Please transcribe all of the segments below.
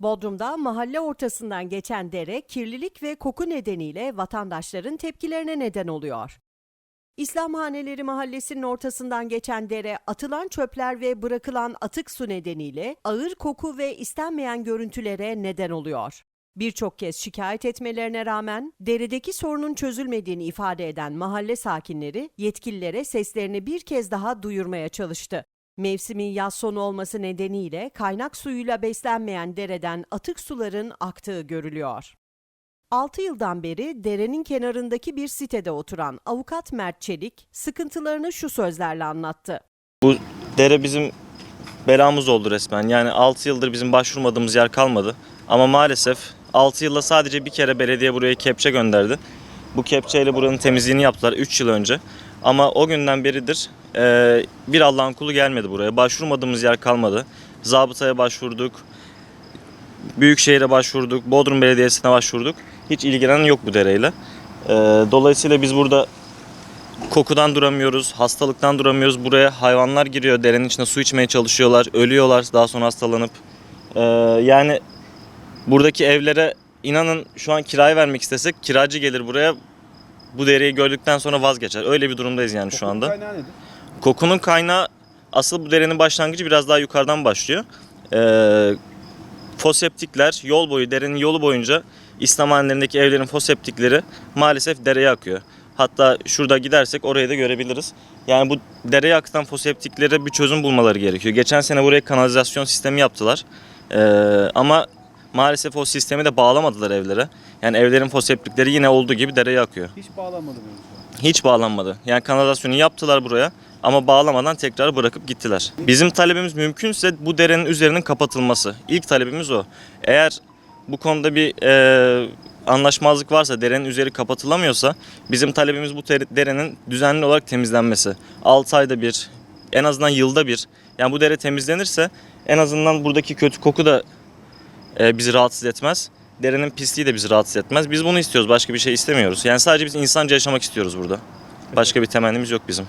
Bodrum'da mahalle ortasından geçen dere kirlilik ve koku nedeniyle vatandaşların tepkilerine neden oluyor. İslamhaneleri Mahallesi'nin ortasından geçen dere atılan çöpler ve bırakılan atık su nedeniyle ağır koku ve istenmeyen görüntülere neden oluyor. Birçok kez şikayet etmelerine rağmen deredeki sorunun çözülmediğini ifade eden mahalle sakinleri yetkililere seslerini bir kez daha duyurmaya çalıştı. Mevsimin yaz sonu olması nedeniyle kaynak suyuyla beslenmeyen dereden atık suların aktığı görülüyor. 6 yıldan beri derenin kenarındaki bir sitede oturan avukat Mert Çelik sıkıntılarını şu sözlerle anlattı. Bu dere bizim belamız oldu resmen. Yani 6 yıldır bizim başvurmadığımız yer kalmadı. Ama maalesef 6 yılda sadece bir kere belediye buraya kepçe gönderdi. Bu kepçeyle buranın temizliğini yaptılar 3 yıl önce. Ama o günden beridir e, bir Allah'ın kulu gelmedi buraya. Başvurmadığımız yer kalmadı. Zabıtaya başvurduk. Büyükşehir'e başvurduk. Bodrum Belediyesi'ne başvurduk. Hiç ilgilenen yok bu dereyle. E, dolayısıyla biz burada kokudan duramıyoruz, hastalıktan duramıyoruz. Buraya hayvanlar giriyor, derenin içine su içmeye çalışıyorlar, ölüyorlar daha sonra hastalanıp. Ee, yani buradaki evlere inanın şu an kiraya vermek istesek kiracı gelir buraya bu dereyi gördükten sonra vazgeçer. Öyle bir durumdayız yani şu anda. Kaynağı nedir? Kokunun kaynağı asıl bu derenin başlangıcı biraz daha yukarıdan başlıyor. Ee, foseptikler yol boyu derenin yolu boyunca İslam hanelerindeki evlerin foseptikleri maalesef dereye akıyor. Hatta şurada gidersek orayı da görebiliriz. Yani bu dereye akıtan foseptiklere bir çözüm bulmaları gerekiyor. Geçen sene buraya kanalizasyon sistemi yaptılar. Ee, ama maalesef o sistemi de bağlamadılar evlere. Yani evlerin foseptikleri yine olduğu gibi dereye akıyor. Hiç bağlanmadı mevzu. Hiç bağlanmadı. Yani kanalizasyonu yaptılar buraya ama bağlamadan tekrar bırakıp gittiler. Bizim talebimiz mümkünse bu derenin üzerinin kapatılması. İlk talebimiz o. Eğer bu konuda bir e, anlaşmazlık varsa, derenin üzeri kapatılamıyorsa bizim talebimiz bu derenin düzenli olarak temizlenmesi. 6 ayda bir, en azından yılda bir. Yani bu dere temizlenirse en azından buradaki kötü koku da e, bizi rahatsız etmez. Derenin pisliği de bizi rahatsız etmez. Biz bunu istiyoruz. Başka bir şey istemiyoruz. Yani sadece biz insanca yaşamak istiyoruz burada. Başka bir temennimiz yok bizim.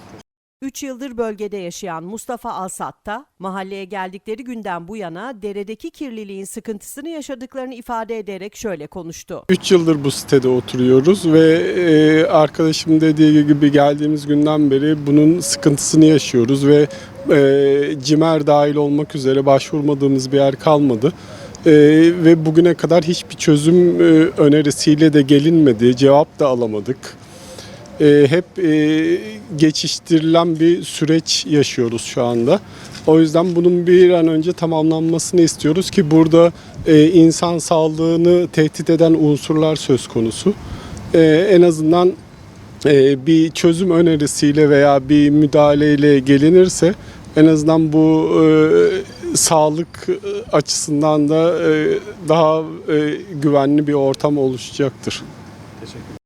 3 yıldır bölgede yaşayan Mustafa Alsat da mahalleye geldikleri günden bu yana deredeki kirliliğin sıkıntısını yaşadıklarını ifade ederek şöyle konuştu. 3 yıldır bu sitede oturuyoruz ve e, arkadaşım dediği gibi geldiğimiz günden beri bunun sıkıntısını yaşıyoruz ve e, cimer dahil olmak üzere başvurmadığımız bir yer kalmadı. E, ve bugüne kadar hiçbir çözüm e, önerisiyle de gelinmedi, cevap da alamadık. E, hep e, geçiştirilen bir süreç yaşıyoruz şu anda. O yüzden bunun bir an önce tamamlanmasını istiyoruz ki burada e, insan sağlığını tehdit eden unsurlar söz konusu. E, en azından e, bir çözüm önerisiyle veya bir müdahaleyle gelinirse en azından bu e, sağlık e, açısından da e, daha e, güvenli bir ortam oluşacaktır. Teşekkürler.